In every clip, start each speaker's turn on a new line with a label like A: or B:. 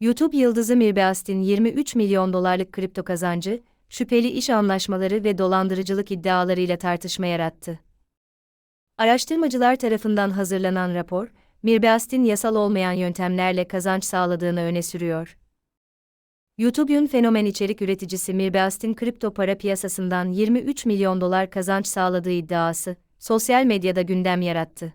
A: YouTube yıldızı Mirbeastin 23 milyon dolarlık kripto kazancı, şüpheli iş anlaşmaları ve dolandırıcılık iddialarıyla tartışma yarattı. Araştırmacılar tarafından hazırlanan rapor, Mirbeastin yasal olmayan yöntemlerle kazanç sağladığını öne sürüyor. YouTube'un fenomen içerik üreticisi Mirbeastin kripto para piyasasından 23 milyon dolar kazanç sağladığı iddiası, sosyal medyada gündem yarattı.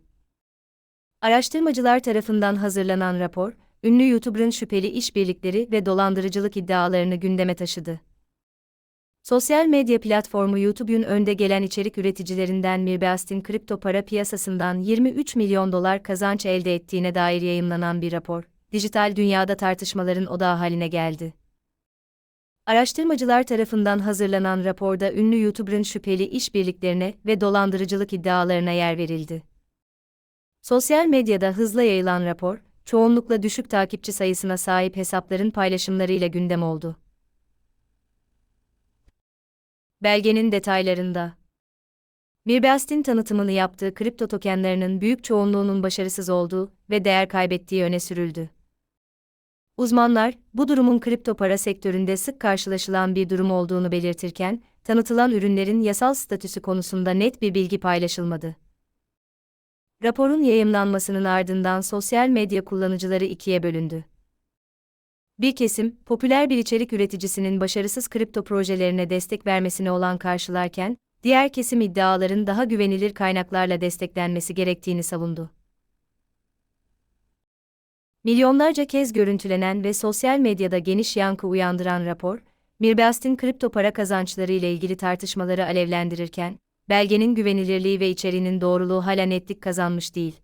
A: Araştırmacılar tarafından hazırlanan rapor, ünlü YouTuber'ın şüpheli işbirlikleri ve dolandırıcılık iddialarını gündeme taşıdı. Sosyal medya platformu YouTube'un önde gelen içerik üreticilerinden Mirbeastin kripto para piyasasından 23 milyon dolar kazanç elde ettiğine dair yayımlanan bir rapor, dijital dünyada tartışmaların odağı haline geldi. Araştırmacılar tarafından hazırlanan raporda ünlü YouTuber'ın şüpheli işbirliklerine ve dolandırıcılık iddialarına yer verildi. Sosyal medyada hızla yayılan rapor, çoğunlukla düşük takipçi sayısına sahip hesapların paylaşımlarıyla gündem oldu. Belgenin detaylarında Mirbeastin tanıtımını yaptığı kripto tokenlarının büyük çoğunluğunun başarısız olduğu ve değer kaybettiği öne sürüldü. Uzmanlar, bu durumun kripto para sektöründe sık karşılaşılan bir durum olduğunu belirtirken, tanıtılan ürünlerin yasal statüsü konusunda net bir bilgi paylaşılmadı. Raporun yayımlanmasının ardından sosyal medya kullanıcıları ikiye bölündü. Bir kesim, popüler bir içerik üreticisinin başarısız kripto projelerine destek vermesine olan karşılarken, diğer kesim iddiaların daha güvenilir kaynaklarla desteklenmesi gerektiğini savundu. Milyonlarca kez görüntülenen ve sosyal medyada geniş yankı uyandıran rapor, Mirbeastin kripto para kazançları ile ilgili tartışmaları alevlendirirken, belgenin güvenilirliği ve içeriğinin doğruluğu hala netlik kazanmış değil.